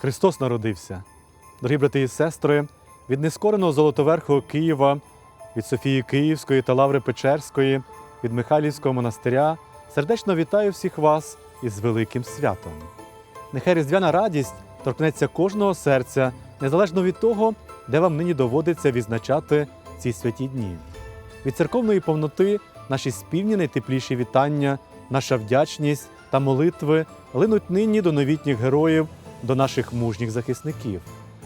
Христос народився. Дорогі брати і сестри, від нескореного Золотоверхого Києва, від Софії Київської та Лаври Печерської, від Михайлівського монастиря сердечно вітаю всіх вас із великим святом. Нехай різдвяна радість торкнеться кожного серця, незалежно від того, де вам нині доводиться відзначати ці святі дні. Від церковної повноти наші спільні найтепліші вітання, наша вдячність та молитви линуть нині до новітніх героїв, до наших мужніх захисників.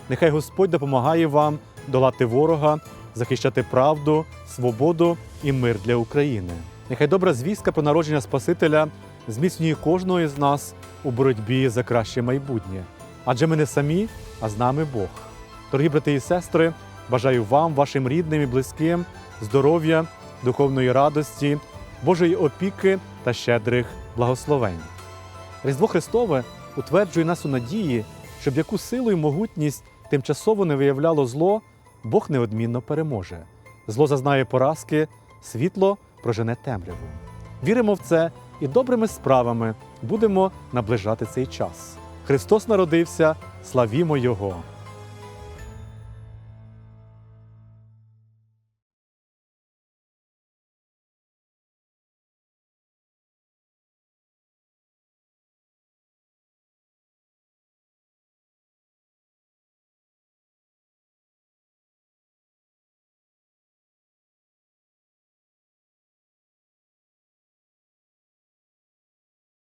Нехай Господь допомагає вам долати ворога, захищати правду, свободу і мир для України. Нехай добра звістка про народження Спасителя зміцнює кожного із нас у боротьбі за краще майбутнє. Адже ми не самі, а з нами Бог. Дорогі брати і сестри, бажаю вам, вашим рідним і близьким, здоров'я, духовної радості, Божої опіки та щедрих благословень. Різдво Христове утверджує нас у надії, щоб яку силу і могутність тимчасово не виявляло зло, Бог неодмінно переможе. Зло зазнає поразки, світло прожене темряву. Віримо в це і добрими справами будемо наближати цей час. Христос народився, славімо Його!